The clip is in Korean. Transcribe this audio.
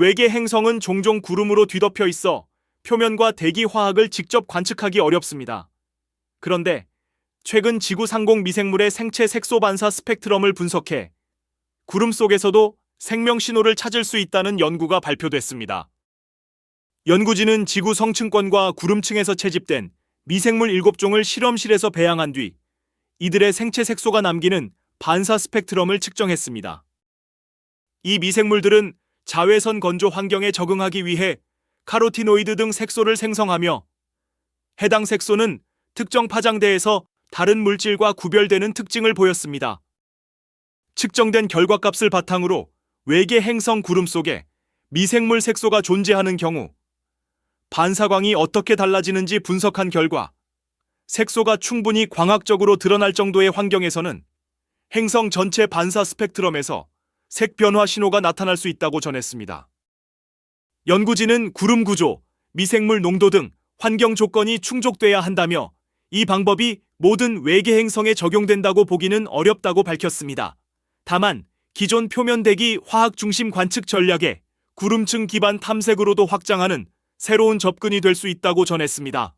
외계 행성은 종종 구름으로 뒤덮여 있어 표면과 대기 화학을 직접 관측하기 어렵습니다. 그런데 최근 지구 상공 미생물의 생체 색소 반사 스펙트럼을 분석해 구름 속에서도 생명 신호를 찾을 수 있다는 연구가 발표됐습니다. 연구진은 지구 성층권과 구름층에서 채집된 미생물 7종을 실험실에서 배양한 뒤 이들의 생체 색소가 남기는 반사 스펙트럼을 측정했습니다. 이 미생물들은 자외선 건조 환경에 적응하기 위해 카로티노이드 등 색소를 생성하며 해당 색소는 특정 파장대에서 다른 물질과 구별되는 특징을 보였습니다. 측정된 결과값을 바탕으로 외계 행성 구름 속에 미생물 색소가 존재하는 경우 반사광이 어떻게 달라지는지 분석한 결과 색소가 충분히 광학적으로 드러날 정도의 환경에서는 행성 전체 반사 스펙트럼에서 색 변화 신호가 나타날 수 있다고 전했습니다. 연구진은 구름 구조, 미생물 농도 등 환경 조건이 충족돼야 한다며 이 방법이 모든 외계 행성에 적용된다고 보기는 어렵다고 밝혔습니다. 다만 기존 표면 대기 화학 중심 관측 전략에 구름층 기반 탐색으로도 확장하는 새로운 접근이 될 수 있다고 전했습니다.